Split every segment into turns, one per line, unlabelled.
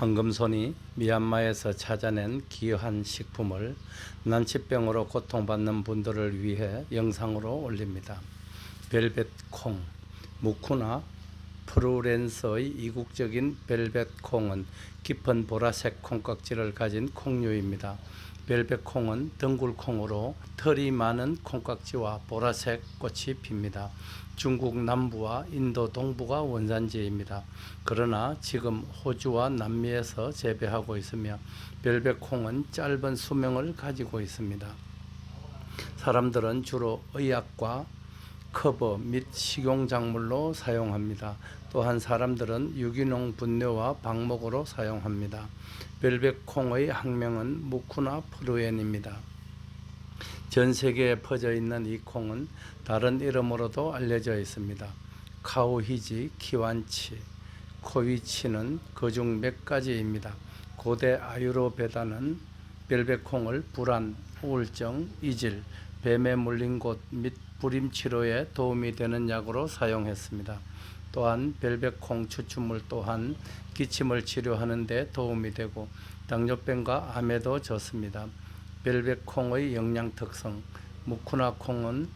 황금손이 미얀마에서 찾아낸 귀한 식품을 난치병으로 고통받는 분들을 위해 영상으로 올립니다. 벨벳 콩, 무쿠나 프루렌스의 이국적인 벨벳 콩은 깊은 보라색 콩깍지를 가진 콩류입니다. 벨벳 콩은 덩굴 콩으로 털이 많은 콩깍지와 보라색 꽃이 핍니다. 중국 남부와 인도 동부가 원산지입니다. 그러나 지금 호주와 남미에서 재배하고 있으며 벨벳 콩은 짧은 수명을 가지고 있습니다. 사람들은 주로 의약과 커버 및 식용작물로 사용합니다. 또한 사람들은 유기농 분뇨와 방목으로 사용합니다. 벨벳 콩의 학명은 무쿠나 프루엔입니다. 전 세계에 퍼져 있는 이 콩은 다른 이름으로도 알려져 있습니다. 카오히지, 키완치, 코위치는 그중 몇 가지입니다. 고대 아유르베다는 벨벳콩을 불안, 우울증, 이질, 뱀에 물린 곳 및 불임 치료에 도움이 되는 약으로 사용했습니다. 또한 벨벳콩 추출물 또한 기침을 치료하는 데 도움이 되고 당뇨병과 암에도 좋습니다. 벨벳콩의 영양 특성 무쿠나 콩은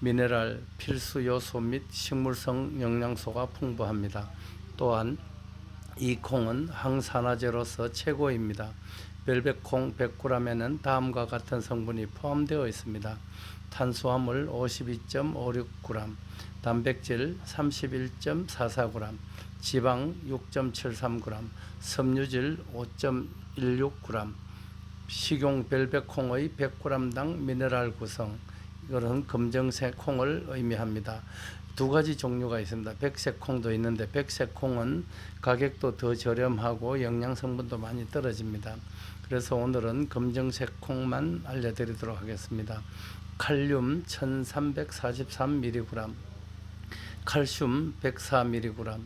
미네랄 필수 요소 및 식물성 영양소가 풍부합니다. 또한 이 콩은 항산화제로서 최고입니다. 벨벳콩 100g에는 다음과 같은 성분이 포함되어 있습니다. 탄수화물 52.56g, 단백질 31.44g, 지방 6.73g, 섬유질 5.16g, 식용 벨벳콩의 100g당 미네랄 구성 이것은 검정색 콩을 의미합니다. 두 가지 종류가 있습니다. 백색 콩도 있는데 백색 콩은 가격도 더 저렴하고 영양 성분도 많이 떨어집니다. 그래서 오늘은 검정색 콩만 알려드리도록 하겠습니다. 칼륨 1343mg, 칼슘 104mg,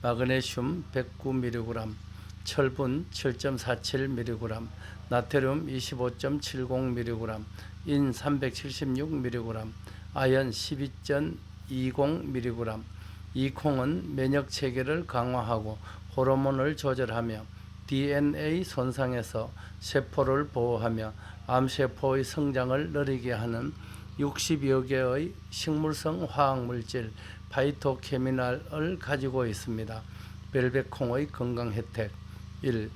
마그네슘 109mg, 철분 7.47mg, 나트륨 25.70mg, 인 376mg, 아연 12.20mg. 이 콩은 면역 체계를 강화하고 호르몬을 조절하며 DNA 손상에서 세포를 보호하며 암세포의 성장을 느리게 하는 60여 개의 식물성 화학물질 파이토케미널을 가지고 있습니다. 벨벳콩의 건강 혜택 1.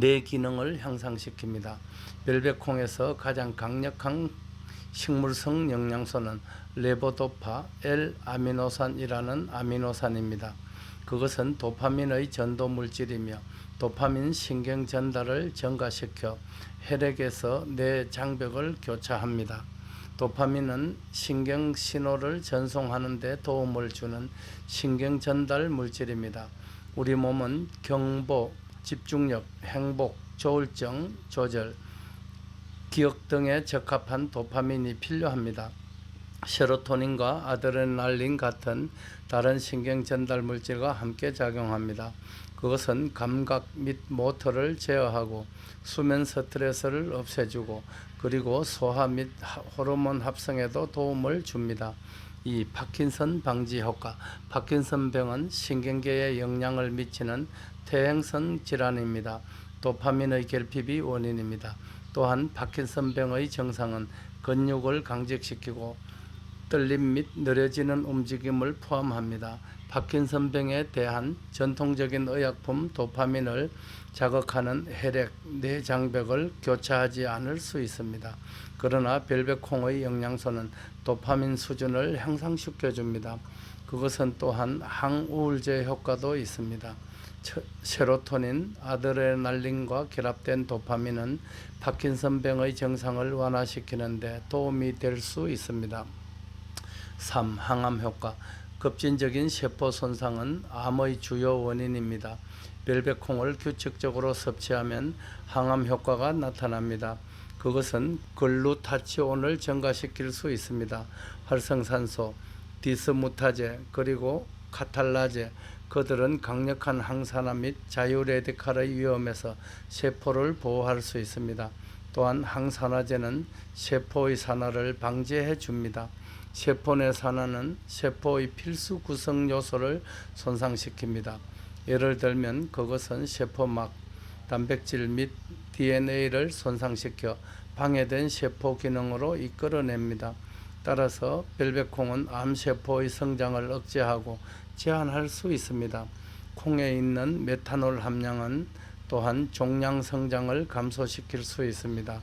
뇌 기능을 향상시킵니다. 벨벳콩에서 가장 강력한 식물성 영양소는 레보도파 L 아미노산이라는 아미노산입니다. 그것은 도파민의 전도 물질이며 도파민 신경 전달을 증가시켜 혈액에서 뇌 장벽을 교차합니다. 도파민은 신경 신호를 전송하는 데 도움을 주는 신경 전달 물질입니다. 우리 몸은 경보, 집중력, 행복, 조울증 조절, 기억 등에 적합한 도파민이 필요합니다. 세로토닌과 아드레날린 같은 다른 신경 전달 물질과 함께 작용합니다. 그것은 감각 및 모터를 제어하고 수면 스트레스를 없애주고 그리고 소화 및 호르몬 합성에도 도움을 줍니다. 이 파킨슨 방지 효과. 파킨슨 병은 신경계에 영향을 미치는 퇴행성 질환입니다. 도파민의 결핍이 원인입니다. 또한 파킨슨 병의 증상은 근육을 강직시키고 떨림 및 느려지는 움직임을 포함합니다. 파킨슨병에 대한 전통적인 의약품 도파민을 자극하는 혈액 뇌장벽을 교차하지 않을 수 있습니다. 그러나 벨벳콩의 영양소는 도파민 수준을 향상시켜 줍니다. 그것은 또한 항우울제 효과도 있습니다. 세로토닌, 아드레날린과 결합된 도파민은 파킨슨병의 증상을 완화시키는 데 도움이 될 수 있습니다. 3. 항암 효과 급진적인 세포 손상은 암의 주요 원인입니다. 벨벳콩을 규칙적으로 섭취하면 항암 효과가 나타납니다. 그것은 글루타치온을 증가시킬 수 있습니다. 활성산소, 디스무타제, 그리고 카탈라제, 그들은 강력한 항산화 및 자유레디칼의 위험에서 세포를 보호할 수 있습니다. 또한 항산화제는 세포의 산화를 방지해 줍니다. 세포 내 산화는 세포의 필수 구성 요소를 손상시킵니다. 예를 들면 그것은 세포막, 단백질 및 DNA를 손상시켜 방해된 세포 기능으로 이끌어냅니다. 따라서 벨벳콩은 암세포의 성장을 억제하고 제한할 수 있습니다. 콩에 있는 메탄올 함량은 또한 종양 성장을 감소시킬 수 있습니다.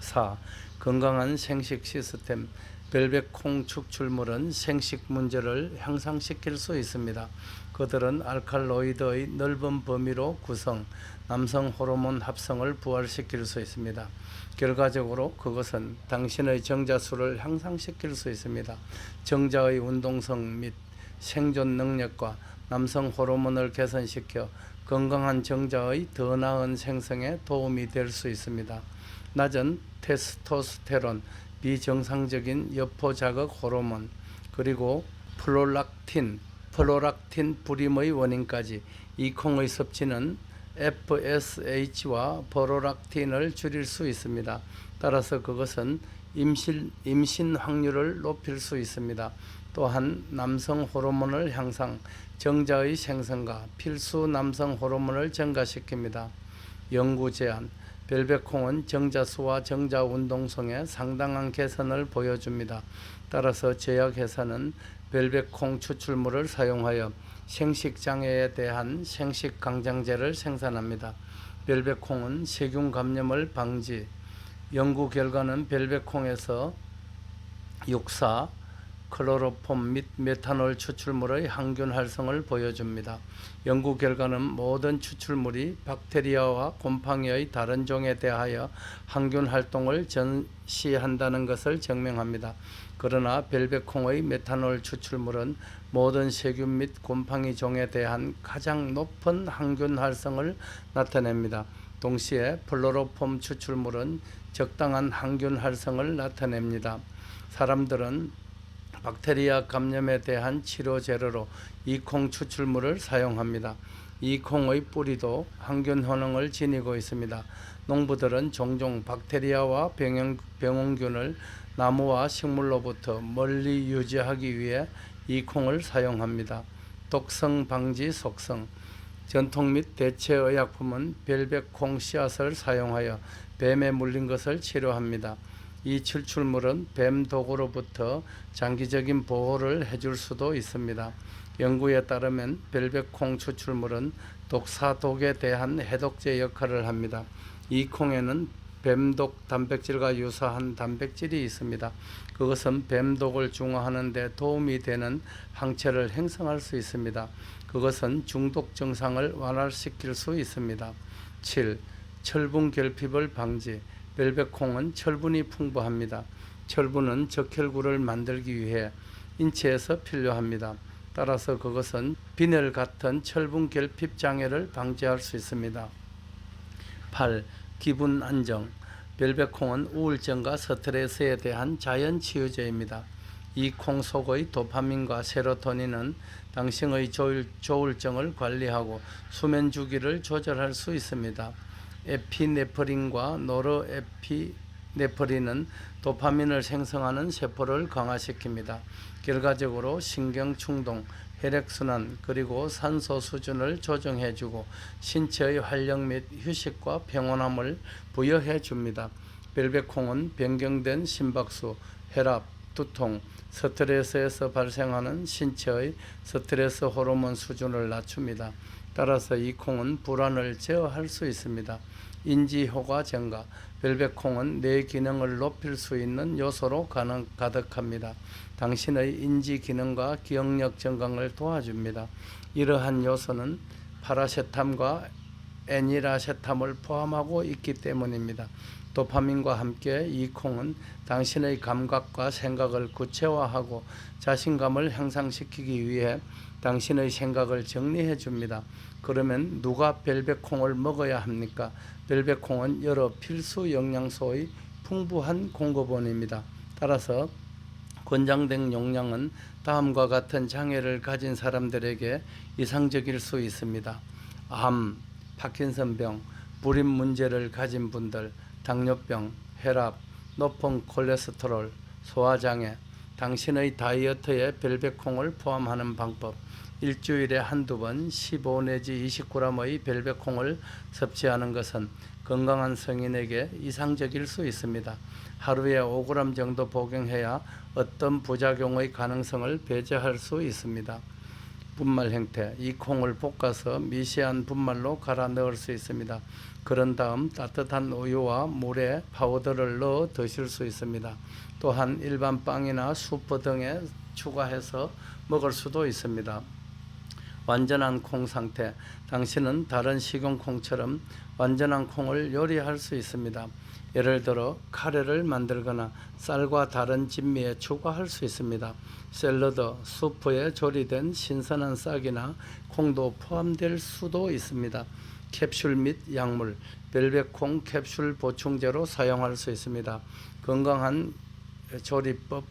4. 건강한 생식 시스템 벨벳콩 축출물은 생식 문제를 향상시킬 수 있습니다. 그들은 알칼로이드의 넓은 범위로 구성, 남성 호르몬 합성을 부활시킬 수 있습니다. 결과적으로 그것은 당신의 정자수를 향상시킬 수 있습니다. 정자의 운동성 및 생존 능력과 남성 호르몬을 개선시켜 건강한 정자의 더 나은 생성에 도움이 될 수 있습니다. 낮은 테스토스테론, 비정상적인 여포 자극 호르몬, 그리고 플로락틴, 플로락틴 불임의 원인까지 이 콩의 섭취는 FSH와 버로락틴을 줄일 수 있습니다. 따라서 그것은 임신, 임신 확률을 높일 수 있습니다. 또한 남성 호르몬을 향상, 정자의 생성과 필수 남성 호르몬을 증가시킵니다. 연구 제안 벨벳콩은 정자수와 정자 운동성에 상당한 개선을 보여줍니다. 따라서 제약회사는 벨벳콩 추출물을 사용하여 생식 장애에 대한 생식 강장제를 생산합니다. 벨벳콩은 세균 감염을 방지. 연구 결과는 벨벳콩에서 육사, 클로로폼 및 메탄올 추출물의 항균 활성을 보여줍니다. 연구 결과는 모든 추출물이 박테리아와 곰팡이의 다른 종에 대하여 항균 활동을 전시한다는 것을 증명합니다. 그러나 벨벳콩의 메탄올 추출물은 모든 세균 및 곰팡이 종에 대한 가장 높은 항균 활성을 나타냅니다. 동시에 플로로폼 추출물은 적당한 항균 활성을 나타냅니다. 사람들은 박테리아 감염에 대한 치료 재료로 이 콩 추출물을 사용합니다. 이 콩의 뿌리도 항균 효능을 지니고 있습니다. 농부들은 종종 박테리아와 병영, 병원균을 나무와 식물로부터 멀리 유지하기 위해 이 콩을 사용합니다. 독성 방지 속성 전통 및 대체 의약품은 벨벳 콩 씨앗을 사용하여 뱀에 물린 것을 치료합니다. 이 추출물은 뱀 독으로부터 장기적인 보호를 해줄 수도 있습니다. 연구에 따르면 벨벳콩 추출물은 독사독에 대한 해독제 역할을 합니다. 이 콩에는 뱀독 단백질과 유사한 단백질이 있습니다. 그것은 뱀독을 중화하는 데 도움이 되는 항체를 형성할 수 있습니다. 그것은 중독 증상을 완화시킬 수 있습니다. 7. 철분 결핍을 방지 벨벳콩은 철분이 풍부합니다. 철분은 적혈구를 만들기 위해 인체에서 필요합니다. 따라서 그것은 비늘 같은 철분 결핍 장애를 방지할 수 있습니다. 8. 기분 안정. 벨벳콩은 우울증과 스트레스에 대한 자연 치유제입니다. 이 콩 속의 도파민과 세로토닌은 당신의 조울, 조울증을 관리하고 수면 주기를 조절할 수 있습니다. 에피네프린과 노르에피네프린은 도파민을 생성하는 세포를 강화시킵니다. 결과적으로 신경 충동, 혈액 순환 그리고 산소 수준을 조정해 주고 신체의 활력 및 휴식과 평온함을 부여해 줍니다. 벨벳콩은 변경된 심박수, 혈압, 두통, 스트레스에서 발생하는 신체의 스트레스 호르몬 수준을 낮춥니다. 따라서 이 콩은 불안을 제어할 수 있습니다. 인지 효과 증가, 벨벳콩은 뇌 기능을 높일 수 있는 요소로 가능, 가득합니다. 당신의 인지 기능과 기억력 증강을 도와줍니다. 이러한 요소는 파라세탐과 애니라세탐을 포함하고 있기 때문입니다. 도파민과 함께 이 콩은 당신의 감각과 생각을 구체화하고 자신감을 향상시키기 위해 당신의 생각을 정리해 줍니다. 그러면 누가 벨벳콩을 먹어야 합니까? 벨벳콩은 여러 필수 영양소의 풍부한 공급원입니다. 따라서 권장된 용량은 다음과 같은 장애를 가진 사람들에게 이상적일 수 있습니다. 암, 파킨슨병, 불임 문제를 가진 분들, 당뇨병, 혈압, 높은 콜레스테롤, 소화장애, 당신의 다이어트에 벨벳콩을 포함하는 방법. 일주일에 한두 번 15 내지 20g의 벨벳콩을 섭취하는 것은 건강한 성인에게 이상적일 수 있습니다. 하루에 5g 정도 복용해야 어떤 부작용의 가능성을 배제할 수 있습니다. 분말 형태 이 콩을 볶아서 미세한 분말로 갈아 넣을 수 있습니다. 그런 다음 따뜻한 우유와 물에 파우더를 넣어 드실 수 있습니다. 또한 일반 빵이나 수프 등에 추가해서 먹을 수도 있습니다. 완전한 콩 상태. 당신은 다른 식용 콩처럼 완전한 콩을 요리할 수 있습니다. 예를 들어 카레를 만들거나 쌀과 다른 진미에 추가할 수 있습니다. 샐러드, 수프에 조리된 신선한 싹이나 콩도 포함될 수도 있습니다. 캡슐 및 약물, 벨벳콩 캡슐 보충제로 사용할 수 있습니다. 건강한 조리법,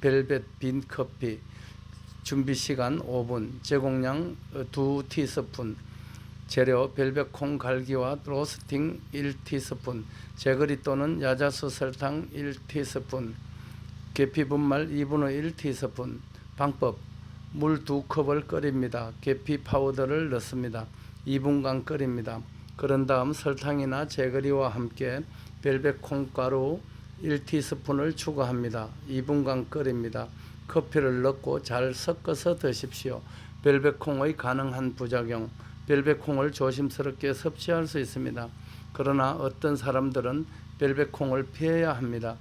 벨벳 빈 커피, 준비 시간 5분, 제공량 2 티스푼, 재료 벨벳 콩 갈기와 로스팅 1티스푼, 제거리 또는 야자수 설탕 1티스푼, 계피 분말 2분의 1티스푼. 방법 물 2컵을 끓입니다. 계피 파우더를 넣습니다. 2분간 끓입니다. 그런 다음 설탕이나 제거리와 함께 벨벳 콩가루 1티스푼을 추가합니다. 2분간 끓입니다. 커피를 넣고 잘 섞어서 드십시오. 벨벳 콩의 가능한 부작용 벨벳 콩을 조심스럽게 섭취할 수 있습니다. 그러나 어떤 사람들은 벨벳 콩을 피해야 합니다.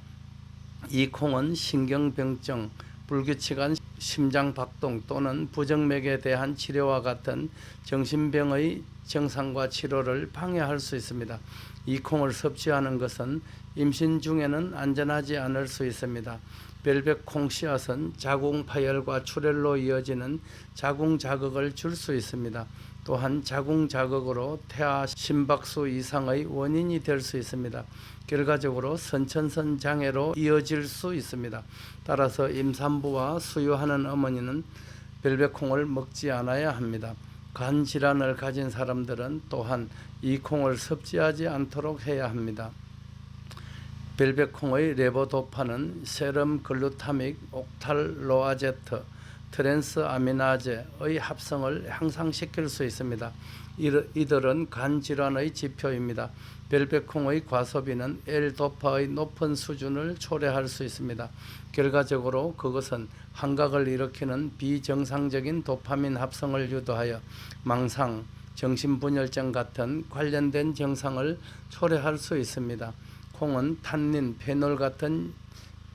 이 콩은 신경병증, 불규칙한 심장박동 또는 부정맥에 대한 치료와 같은 정신병의 증상과 치료를 방해할 수 있습니다. 이 콩을 섭취하는 것은 임신 중에는 안전하지 않을 수 있습니다. 벨벳 콩 씨앗은 자궁 파열과 출혈로 이어지는 자궁 자극을 줄 수 있습니다. 또한 자궁 자극으로 태아 심박수 이상의 원인이 될 수 있습니다. 결과적으로 선천성 장애로 이어질 수 있습니다. 따라서 임산부와 수유하는 어머니는 벨벳콩을 먹지 않아야 합니다. 간 질환을 가진 사람들은 또한 이 콩을 섭취하지 않도록 해야 합니다. 벨벳콩의 레보도파는 세럼 글루타믹 옥탈로아제트 트랜스 아미나제의 합성을 향상시킬 수 있습니다. 이들은 간 질환의 지표입니다. 벨벳콩의 과소비는 L도파의 높은 수준을 초래할 수 있습니다. 결과적으로 그것은 환각을 일으키는 비정상적인 도파민 합성을 유도하여 망상, 정신분열증 같은 관련된 증상을 초래할 수 있습니다. 콩은 탄닌, 페놀 같은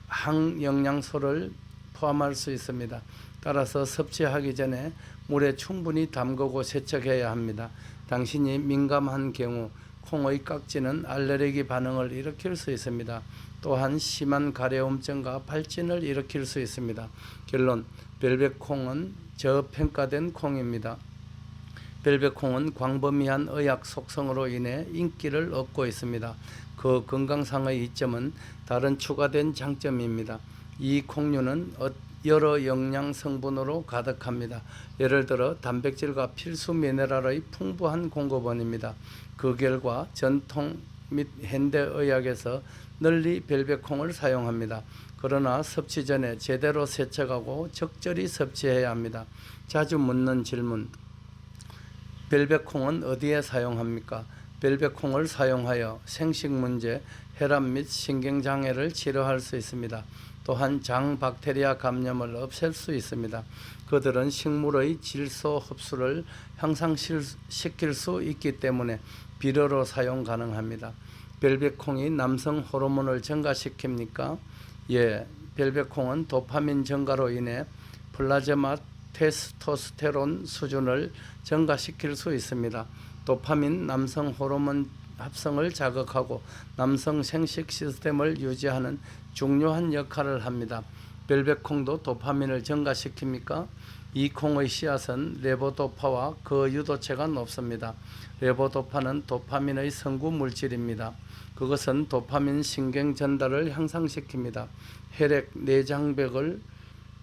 항영양소를 포함할 수 있습니다. 따라서 섭취하기 전에 물에 충분히 담그고 세척해야 합니다. 당신이 민감한 경우 콩의 깍지는 알레르기 반응을 일으킬 수 있습니다. 또한 심한 가려움증과 발진을 일으킬 수 있습니다. 결론 벨벳 콩은 저평가된 콩입니다. 벨벳 콩은 광범위한 의학 속성으로 인해 인기를 얻고 있습니다. 그 건강상의 이점은 다른 추가된 장점입니다. 이 콩류는 어- 여러 영양 성분으로 가득합니다. 예를 들어 단백질과 필수 미네랄의 풍부한 공급원입니다. 그 결과 전통 및 현대 의학에서 널리 벨벳콩을 사용합니다. 그러나 섭취 전에 제대로 세척하고 적절히 섭취해야 합니다. 자주 묻는 질문. 벨벳콩은 어디에 사용합니까? 벨벳콩을 사용하여 생식 문제, 혈압 및 신경 장애를 치료할 수 있습니다. 또한 장 박테리아 감염을 없앨 수 있습니다. 그들은 식물의 질소 흡수를 향상시킬 수 있기 때문에 비료로 사용 가능합니다. 벨벳콩이 남성 호르몬을 증가시킵니까? 예, 벨벳콩은 도파민 증가로 인해 플라즈마 테스토스테론 수준을 증가시킬 수 있습니다. 도파민 남성 호르몬 합성을 자극하고 남성 생식 시스템을 유지하는 중요한 역할을 합니다. 벨벳콩도 도파민을 증가시킵니까? 이 콩의 씨앗은 레보도파와 그 유도체가 높습니다. 레보도파는 도파민의 성구 물질입니다. 그것은 도파민 신경 전달을 향상시킵니다. 혈액 내장벽을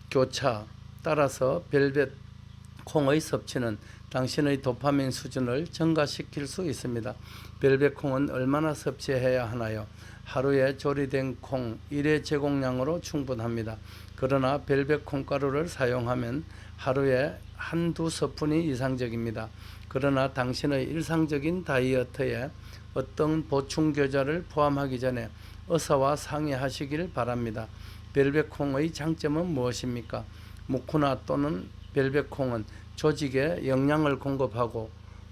교차 따라서 벨벳 콩의 섭취는 당신의 도파민 수준을 증가시킬 수 있습니다. 벨벳 콩은 얼마나 섭취해야 하나요? 하루에 조리된 콩 1회 제공량으로 충분합니다. 그러나 벨벳 콩가루를 사용하면 하루에 한두 스푼이 이상적입니다. 그러나 당신의 일상적인 다이어트에 어떤 보충 교자를 포함하기 전에 의사와 상의하시길 바랍니다. 벨벳콩의 장점은 무엇입니까? 무쿠나 또는 벨벳콩은 조직에 영양을 공급하고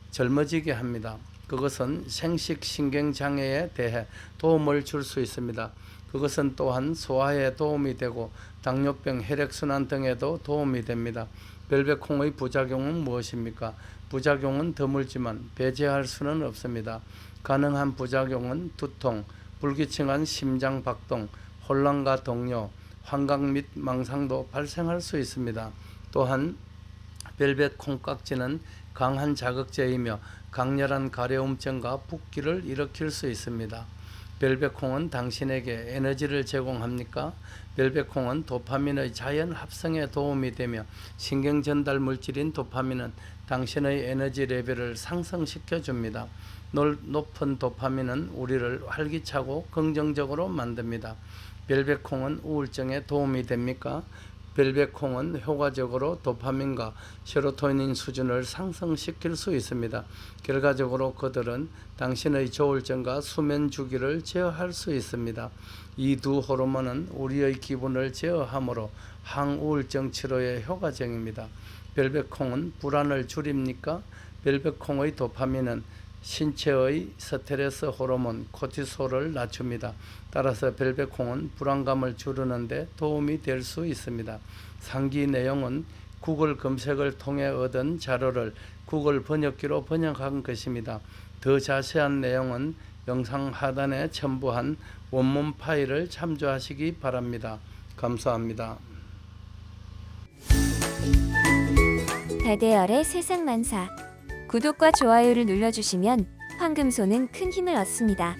젊어지게 합니다. 그것은 생식 신경 장애에 대해 도움을 줄 수 있습니다. 그것은 또한 소화에 도움이 되고 당뇨병, 혈액순환 등에도 도움이 됩니다. 벨벳콩의 부작용은 무엇입니까? 부작용은 드물지만 배제할 수는 없습니다. 가능한 부작용은 두통, 불규칙한 심장 박동, 혼란과 동요, 환각 및 망상도 발생할 수 있습니다. 또한 벨벳 콩깍지는 강한 자극제이며 강렬한 가려움증과 붓기를 일으킬 수 있습니다. 벨벳콩은 당신에게 에너지를 제공합니까? 벨벳콩은 도파민의 자연 합성에 도움이 되며 신경 전달 물질인 도파민은 당신의 에너지 레벨을 상승시켜 줍니다. 높은 도파민은 우리를 활기차고 긍정적으로 만듭니다. 벨벳콩은 우울증에 도움이 됩니까? 벨벳콩은 효과적으로 도파민과 세로토닌 수준을 상승시킬 수 있습니다. 결과적으로 그들은 당신의 조울증과 수면 주기를 제어할 수 있습니다. 이 두 호르몬은 우리의 기분을 제어하므로 항우울증 치료에 효과적입니다. 벨벳콩은 불안을 줄입니까? 벨벳콩의 도파민은 신체의 스트레스 호르몬 코티솔을 낮춥니다. 따라서 벨벳콩은 불안감을 줄이는데 도움이 될 수 있습니다. 상기 내용은 구글 검색을 통해 얻은 자료를 구글 번역기로 번역한 것입니다. 더 자세한 내용은 영상 하단에 첨부한 원문 파일을 참조하시기 바랍니다. 감사합니다.
다대열의 세상만사 구독과 좋아요를 눌러주시면 황금소는 큰 힘을 얻습니다.